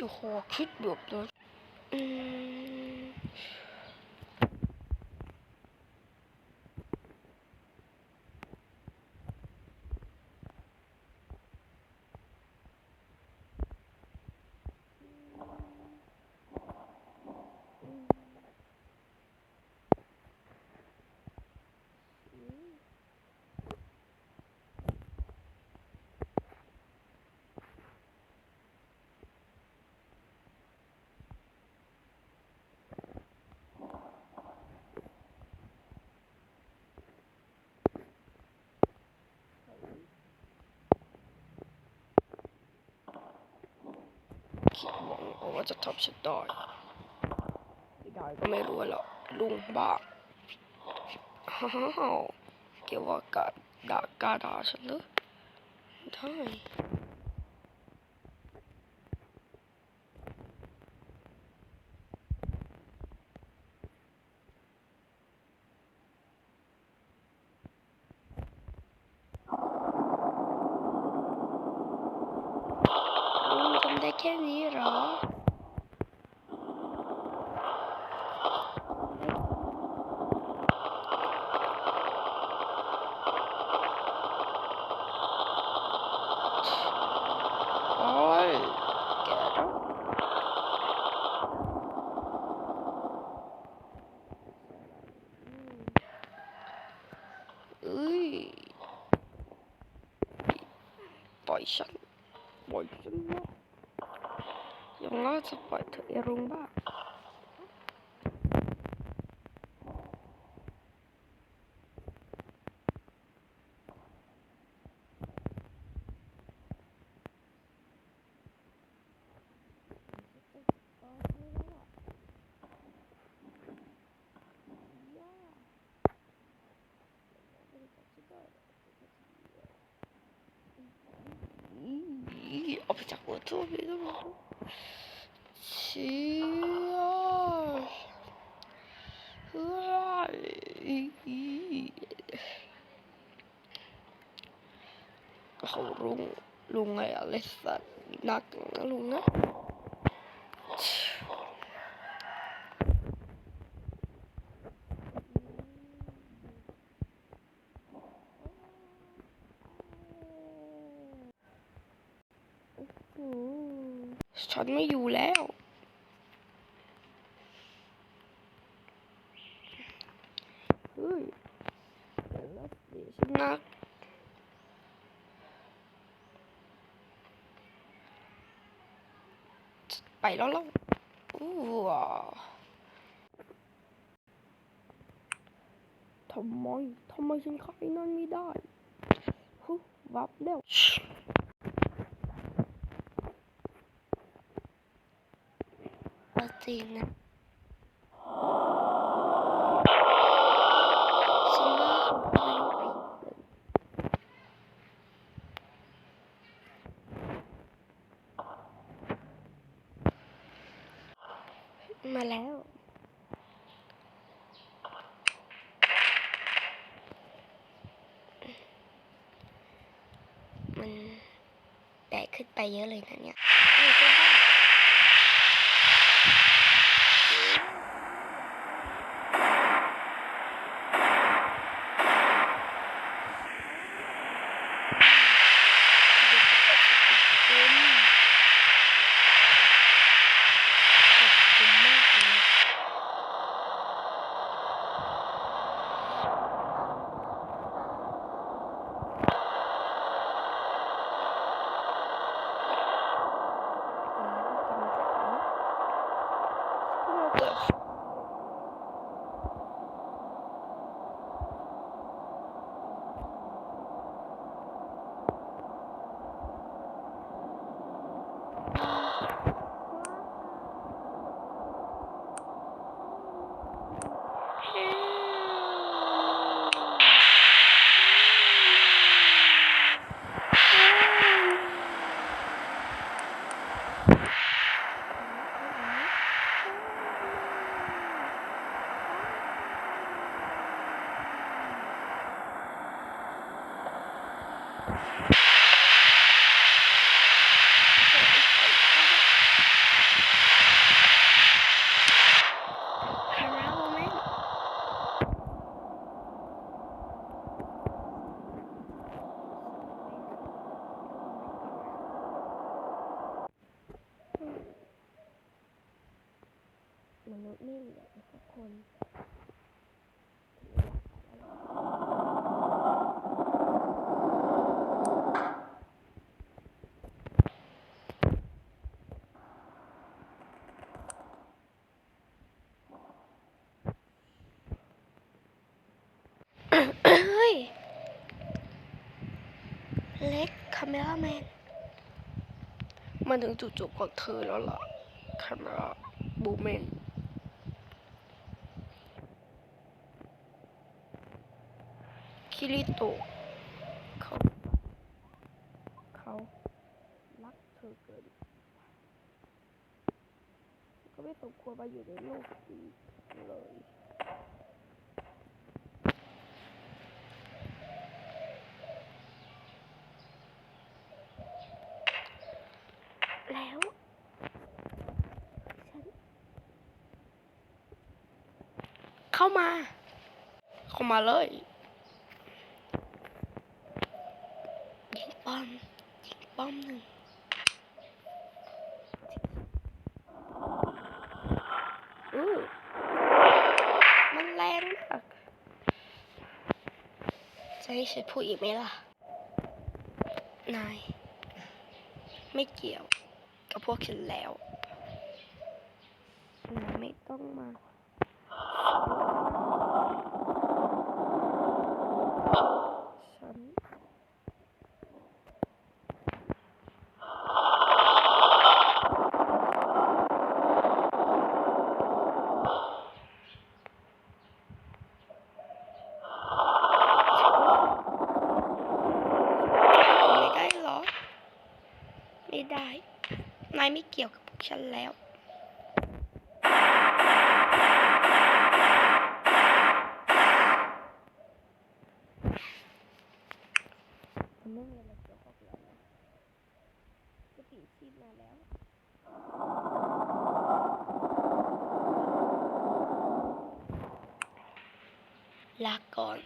อยู่ขอคิดแบบนั้นอืม คิดหวังเอาว่าจะทำฉันได้ไม่ได้ก็ไม่รู้หรอกลุงบ้าฮ่าฮ่าฮ่าเกี่ยวกับการด่ากล้าด่าฉันเลยได้ลุงทำได้แค่นี้เหรอ โอ้ยแกต้องเอ้ยปล่อยฉันปล่อยฉันนะ อย่างน้อยจะปล่อ ยเธอไอ้รุงบ้างอีเอาไปจากหัวตัวไปแล้วมั้งเชี่ยเฮ้ยเขาลุงลุงไงอะไรสัตว์หนักนะลุงนะฉันไม่อยู่แล้ว เฮ้ยเดี๋ยว นะเดี๋ยวฉันนักไปแล้วแล้วอู้ว้าทำไมทำไมฉันขายนั่นไม่ได้ฮึวับแล้วก็จริงนะฉันว่าเขาไม่ไหวมาแล้ว มันแตก ขึ้นไปเยอะเลยนะเนี่ย มนุษย์นี่แหละทุกคนาเมราแมนมันถึงจุดจบของเธอแล้วล่ะคาเมราบูเมนคิริโตะเขาเขารักเธอเกินก็ไม่สมควรมาอยู่ในโลกนี้เลย แล้วฉันเข้ามา เข้ามาเลยยิงป้อมยิงป้อมหนึ่งอือมันแรงมากจะให้ฉันพูดอีกไหมล่ะ นาย ไม่เกี่ยว กับพวกฉันแล้ว ไม่ต้องมา ฉัน ไม่ได้เหรอ ไม่ได้ นายไม่เกี่ยวกับพวกฉันแล้วไม่มีอะไรเกี่ยวข้องกับเราแล้วสติชีพมาแล้วลาก่อน